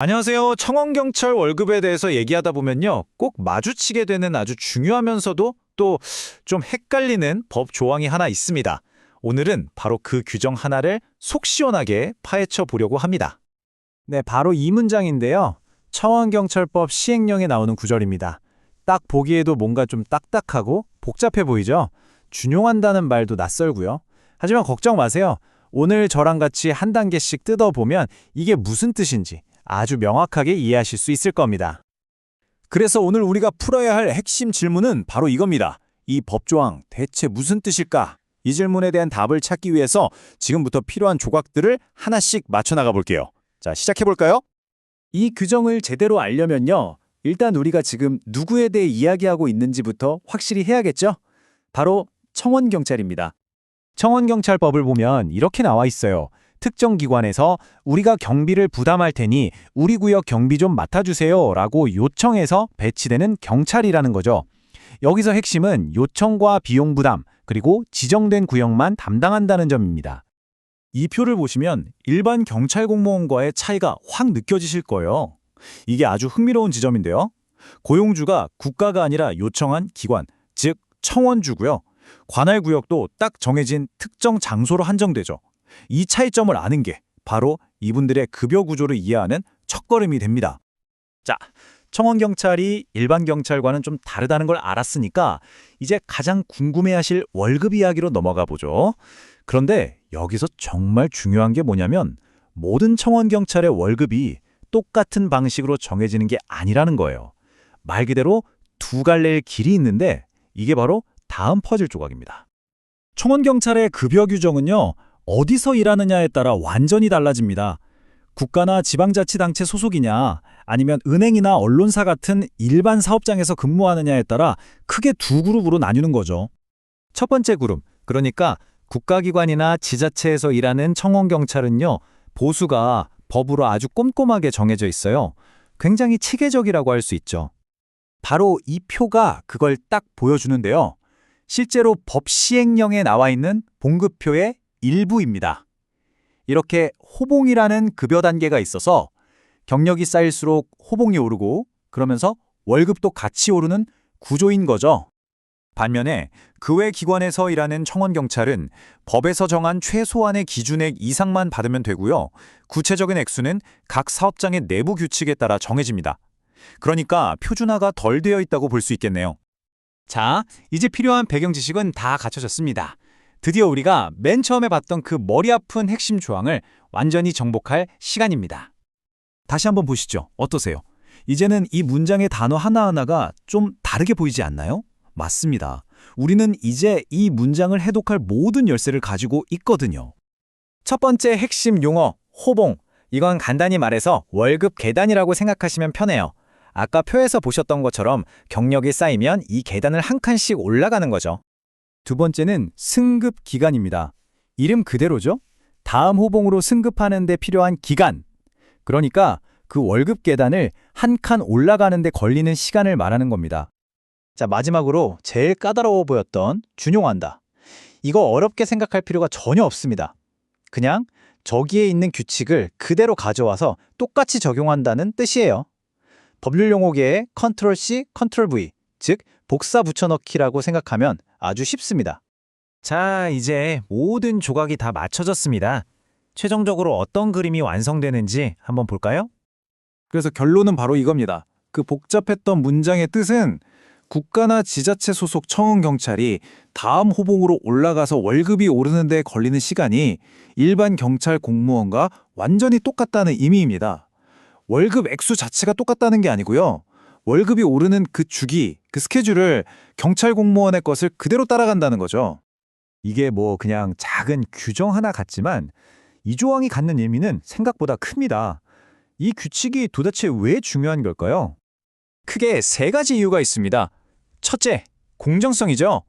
안녕하세요. 청원경찰 월급에 대해서 얘기하다 보면요. 꼭 마주치게 되는 아주 중요하면서도 또 좀 헷갈리는 법 조항이 하나 있습니다. 오늘은 바로 그 규정 하나를 속 시원하게 파헤쳐 보려고 합니다. 네, 바로 이 문장인데요. 청원경찰법 시행령에 나오는 구절입니다. 딱 보기에도 뭔가 좀 딱딱하고 복잡해 보이죠? 준용한다는 말도 낯설고요. 하지만 걱정 마세요. 오늘 저랑 같이 한 단계씩 뜯어보면 이게 무슨 뜻인지 아주 명확하게 이해하실 수 있을 겁니다. 그래서 오늘 우리가 풀어야 할 핵심 질문은 바로 이겁니다. 이 법조항 대체 무슨 뜻일까? 이 질문에 대한 답을 찾기 위해서 지금부터 필요한 조각들을 하나씩 맞춰 나가 볼게요. 자, 시작해 볼까요? 이 규정을 제대로 알려면요. 일단 우리가 지금 누구에 대해 이야기하고 있는지부터 확실히 해야겠죠? 바로 청원경찰입니다. 청원경찰법을 보면 이렇게 나와 있어요. 특정 기관에서 우리가 경비를 부담할 테니 우리 구역 경비 좀 맡아주세요 라고 요청해서 배치되는 경찰이라는 거죠. 여기서 핵심은 요청과 비용 부담, 그리고 지정된 구역만 담당한다는 점입니다. 이 표를 보시면 일반 경찰 공무원과의 차이가 확 느껴지실 거예요. 이게 아주 흥미로운 지점인데요. 고용주가 국가가 아니라 요청한 기관, 즉 청원주고요. 관할 구역도 딱 정해진 특정 장소로 한정되죠. 이 차이점을 아는 게 바로 이분들의 급여 구조를 이해하는 첫걸음이 됩니다. 자, 청원경찰이 일반 경찰과는 좀 다르다는 걸 알았으니까 이제 가장 궁금해하실 월급 이야기로 넘어가 보죠. 그런데 여기서 정말 중요한 게 뭐냐면 모든 청원경찰의 월급이 똑같은 방식으로 정해지는 게 아니라는 거예요. 말 그대로 두 갈래의 길이 있는데 이게 바로 다음 퍼즐 조각입니다. 청원경찰의 급여 규정은요. 어디서 일하느냐에 따라 완전히 달라집니다. 국가나 지방자치단체 소속이냐 아니면 은행이나 언론사 같은 일반 사업장에서 근무하느냐에 따라 크게 두 그룹으로 나뉘는 거죠. 첫 번째 그룹, 그러니까 국가기관이나 지자체에서 일하는 청원경찰은요. 보수가 법으로 아주 꼼꼼하게 정해져 있어요. 굉장히 체계적이라고 할 수 있죠. 바로 이 표가 그걸 딱 보여주는데요. 실제로 법 시행령에 나와 있는 봉급표의 일부입니다. 이렇게 호봉이라는 급여 단계가 있어서 경력이 쌓일수록 호봉이 오르고 그러면서 월급도 같이 오르는 구조인 거죠. 반면에 그 외 기관에서 일하는 청원경찰은 법에서 정한 최소한의 기준액 이상만 받으면 되고요. 구체적인 액수는 각 사업장의 내부 규칙에 따라 정해집니다. 그러니까 표준화가 덜 되어 있다고 볼 수 있겠네요. 자, 이제 필요한 배경 지식은 다 갖춰졌습니다. 드디어 우리가 맨 처음에 봤던 그 머리 아픈 핵심 조항을 완전히 정복할 시간입니다. 다시 한번 보시죠. 어떠세요? 이제는 이 문장의 단어 하나하나가 좀 다르게 보이지 않나요? 맞습니다. 우리는 이제 이 문장을 해독할 모든 열쇠를 가지고 있거든요. 첫 번째 핵심 용어, 호봉. 이건 간단히 말해서 월급 계단이라고 생각하시면 편해요. 아까 표에서 보셨던 것처럼 경력이 쌓이면 이 계단을 한 칸씩 올라가는 거죠. 두 번째는 승급 기간입니다. 이름 그대로죠? 다음 호봉으로 승급하는 데 필요한 기간. 그러니까 그 월급 계단을 한 칸 올라가는 데 걸리는 시간을 말하는 겁니다. 자, 마지막으로 제일 까다로워 보였던 준용한다. 이거 어렵게 생각할 필요가 전혀 없습니다. 그냥 저기에 있는 규칙을 그대로 가져와서 똑같이 적용한다는 뜻이에요. 법률 용어계의 컨트롤 C, 컨트롤 V, 즉 복사 붙여넣기라고 생각하면 아주 쉽습니다. 자, 이제 모든 조각이 다 맞춰졌습니다. 최종적으로 어떤 그림이 완성되는지 한번 볼까요? 그래서 결론은 바로 이겁니다. 그 복잡했던 문장의 뜻은 국가나 지자체 소속 청원경찰이 다음 호봉으로 올라가서 월급이 오르는 데 걸리는 시간이 일반 경찰 공무원과 완전히 똑같다는 의미입니다. 월급 액수 자체가 똑같다는 게 아니고요. 월급이 오르는 그 주기, 그 스케줄을 경찰 공무원의 것을 그대로 따라간다는 거죠. 이게 뭐 그냥 작은 규정 하나 같지만 이 조항이 갖는 의미는 생각보다 큽니다. 이 규칙이 도대체 왜 중요한 걸까요? 크게 세 가지 이유가 있습니다. 첫째, 공정성이죠.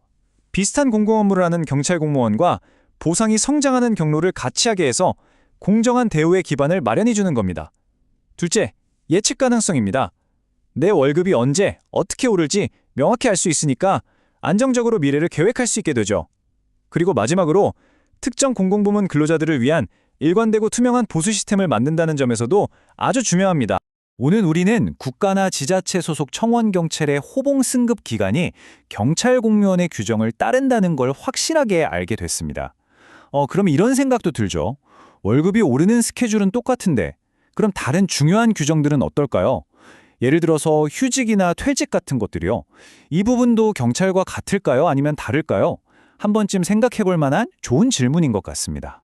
비슷한 공공 업무를 하는 경찰 공무원과 보상이 성장하는 경로를 같이 하게 해서 공정한 대우의 기반을 마련해 주는 겁니다. 둘째, 예측 가능성입니다. 내 월급이 언제, 어떻게 오를지 명확히 알 수 있으니까 안정적으로 미래를 계획할 수 있게 되죠. 그리고 마지막으로 특정 공공부문 근로자들을 위한 일관되고 투명한 보수 시스템을 만든다는 점에서도 아주 중요합니다. 오늘 우리는 국가나 지자체 소속 청원 경찰의 호봉 승급 기간이 경찰 공무원의 규정을 따른다는 걸 확실하게 알게 됐습니다. 어, 그럼 이런 생각도 들죠. 월급이 오르는 스케줄은 똑같은데 그럼 다른 중요한 규정들은 어떨까요? 예를 들어서 휴직이나 퇴직 같은 것들이요. 이 부분도 경찰과 같을까요? 아니면 다를까요? 한 번쯤 생각해 볼 만한 좋은 질문인 것 같습니다.